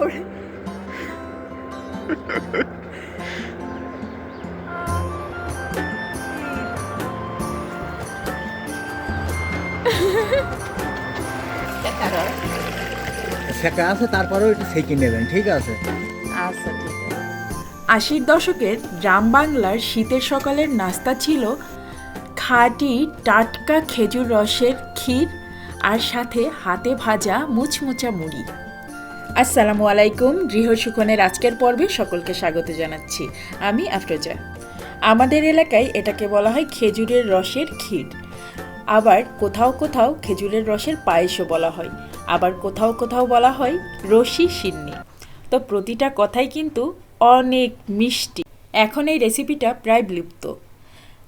করে। সেকা আছে তারপরেও একটু সেকে নেবেন ঠিক আছে? আচ্ছা ঠিক আছে। আশির দশকের গ্রাম বাংলার শীতের সকালের নাস্তা ছিল খাঁটি টাটকা খেজুর রসের ক্ষীর আর সাথে হাতে ভাজা মুচমুচা মুড়ি। আসসালামু আলাইকুম গৃহসুখনের আজকের পর্বে সকলকে স্বাগত জানাচ্ছি। আমি আফরোজা। আমাদের এলাকায় এটাকে বলা হয় খেজুরের রসের ক্ষীর। আবার কোথাও কোথাও খেজুরের রসের পায়েসও বলা হয়। আবার কোথাও কোথাও বলা হয় রসি সিন্নি। তো প্রতিটা কথাই কিন্তু অনেক মিষ্টি। এখন এই রেসিপিটা প্রায় বিলুপ্ত।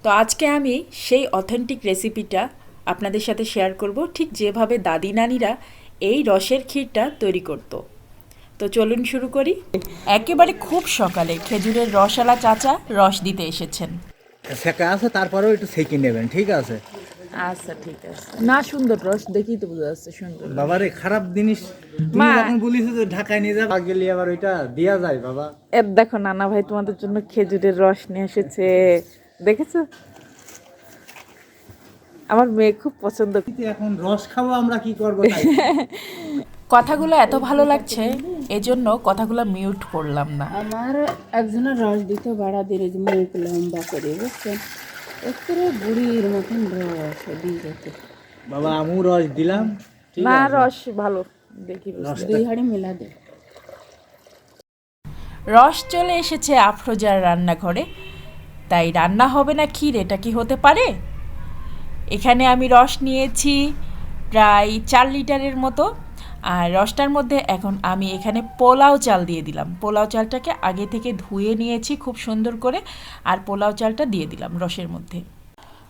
তো আজকে আমি সেই অথেন্টিক রেসিপিটা আপনাদের সাথে শেয়ার করব। ঠিক যেভাবে দাদি নানিরা এই রসের ক্ষীরটা তৈরি করতো। তো চলুন শুরু করি। একেবারে খুব সকালে খেজুরের রসালা চাচা রস দিতে এসেছেন। সেকা আছে তারপরেও একটু সেকে নেবেন ঠিক আছে? আচ্ছা ঠিক আছে। না সুন্দর রস দেখি তো বোঝা যাচ্ছে সুন্দর বাবারে খারাপ জিনিস। মা। যখন বলিস যে ঢাকায় নিয়ে যাবা গেলে আবার ওইটা দেয়া যায় বাবা। এর দেখো নানা ভাই তোমাদের জন্য খেজুরের রস নিয়ে এসেছে। দেখেছ? আমার মেয়ে খুব পছন্দ এখন রস খাব আমরা কি করব কথাগুলো এত ভালো লাগছে এজন্য কথাগুলো মিউট করলাম না। আমার একজনের রস দিতে বাড়া দিয়ে যে মুখ লম্বা করে বুঝছেন একটু বুড়ির মতন রস দিয়ে যেতে বাবা আমু রস দিলাম না রস ভালো দেখি। দুই হাড়ি মেলা দে। রস চলে এসেছে আফরোজার রান্নাঘরে। তাই রান্না হবে না ক্ষীর এটা কি হতে পারে? এখানে আমি রস নিয়েছি প্রায় চার লিটারের মতো। আর রসটার মধ্যে এখন আমি এখানে পোলাও চাল দিয়ে দিলাম। পোলাও চালটাকে আগে থেকে ধুয়ে নিয়েছি খুব সুন্দর করে আর পোলাও চালটা দিয়ে দিলাম রসের মধ্যে।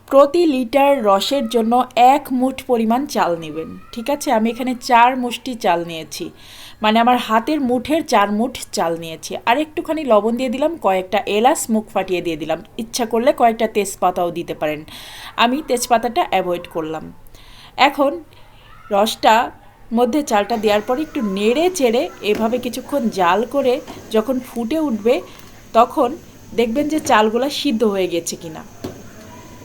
প্রতি লিটার রসের জন্য এক মুঠ পরিমাণ চাল নেবেন। ঠিক আছে? আমি এখানে চার মুষ্টি চাল নিয়েছি। মানে আমার হাতের মুঠের চার মুঠ চাল নিয়েছি। আর একটুখানি লবণ দিয়ে দিলাম, কয়েকটা এলাচ মুখ ফাটিয়ে দিয়ে দিলাম। ইচ্ছা করলে কয়েকটা তেজপাতাও দিতে পারেন। আমি তেজপাতাটা অ্যাভয়েড করলাম। এখন রসটা মধ্যে চালটা দেওয়ার পরে একটু নেড়ে চেড়ে এভাবে কিছুক্ষণ জাল করে যখন ফুটে উঠবে, তখন দেখবেন যে চালগুলো সিদ্ধ হয়ে গেছে কিনা।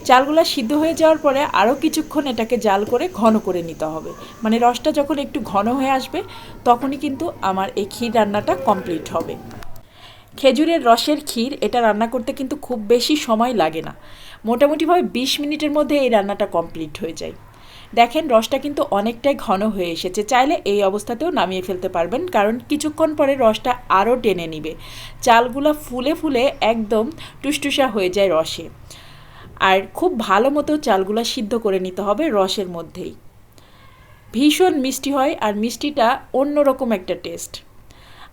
চালগুলো সিদ্ধ হয়ে যাওয়ার পরে আরও কিছুক্ষণ এটাকে জাল করে ঘন করে নিতে হবে। মানে রসটা যখন একটু ঘন হয়ে আসবে, তখনই কিন্তু আমার এই ক্ষীর রান্নাটা কমপ্লিট হবে। খেজুরের রসের ক্ষীর, এটা রান্না করতে কিন্তু খুব বেশি সময় লাগে না। মোটামুটিভাবে বিশ মিনিটের মধ্যে এই রান্নাটা কমপ্লিট হয়ে যায়। দেখেন রসটা কিন্তু অনেকটাই ঘন হয়ে এসেছে। চাইলে এই অবস্থাতেও নামিয়ে ফেলতে পারবেন, কারণ কিছুক্ষণ পরে রসটা আরও টেনে নিবে। চালগুলো ফুলে ফুলে একদম টুসটুসা হয়ে যায় রসে। আর খুব ভালো মতো চালগুলো সিদ্ধ করে নিতে হবে রসের মধ্যেই। ভীষণ মিষ্টি হয় আর মিষ্টিটা অন্যরকম একটা টেস্ট।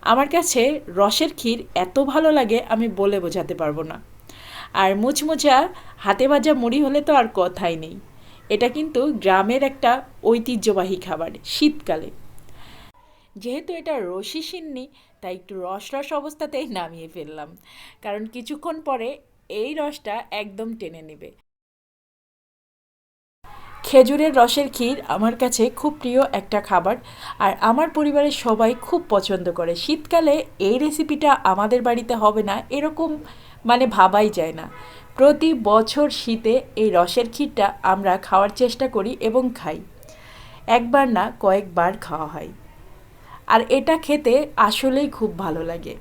আমার কাছে রসের ক্ষীর এত ভালো লাগে আমি বলে বোঝাতে পারব না। আর মুচমুচা হাতে ভাজা মুড়ি হলে তো আর কথাই নেই। এটা কিন্তু গ্রামের একটা ঐতিহ্যবাহী খাবার, শীতকালে। যেহেতু এটা রসি সিন্নি, তাই একটু রস রস অবস্থাতেই নামিয়ে ফেললাম। কারণ কিছুক্ষণ পরে এই রসটা একদম টেনে নেবে। খেজুরের রসের ক্ষীর আমার কাছে খুব প্রিয় একটা খাবার আর আমার পরিবারের সবাই খুব পছন্দ করে। শীতকালে এই রেসিপিটা আমাদের বাড়িতে হবে না, এরকম মানে ভাবাই যায় না। প্রতি বছর শীতে এই রসের ক্ষীরটা আমরা খাওয়ার চেষ্টা করি এবং খাই। একবার না কয়েকবার খাওয়া হয়। আর এটা খেতে আসলেই খুব ভালো লাগে।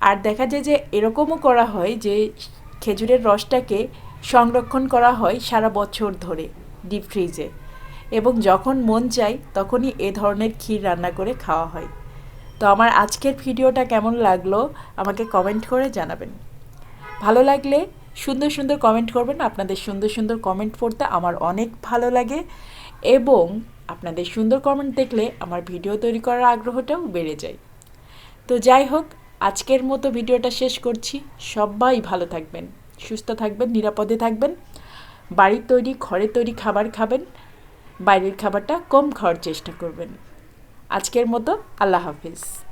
আর দেখা যায় যে এরকমও করা হয় যে খেজুরের রসটাকে সংরক্ষণ করা হয় সারা বছর ধরে ডিপ ফ্রিজে। এবং যখন মন চাই তখনই এ ধরনের ক্ষীর রান্না করে খাওয়া হয়। তো আমার আজকের ভিডিওটা কেমন লাগল আমাকে কমেন্ট করে জানাবেন। ভালো লাগলে সুন্দর সুন্দর কমেন্ট করবেন। আপনাদের সুন্দর সুন্দর কমেন্ট পড়তে আমার অনেক ভালো লাগে এবং আপনাদের সুন্দর কমেন্ট দেখলে আমার ভিডিও তৈরি করার আগ্রহটাও বেড়ে যায়। তো যাই হোক, আজকের মতো ভিডিওটা শেষ করছি। সবাই ভালো থাকবেন, সুস্থ থাকবেন, নিরাপদে থাকবেন। বাড়ির তৈরি, ঘরে তৈরি খাবার খাবেন। বাইরের খাবারটা কম খাওয়ার চেষ্টা করবেন। আজকের মতো আল্লাহ হাফিজ।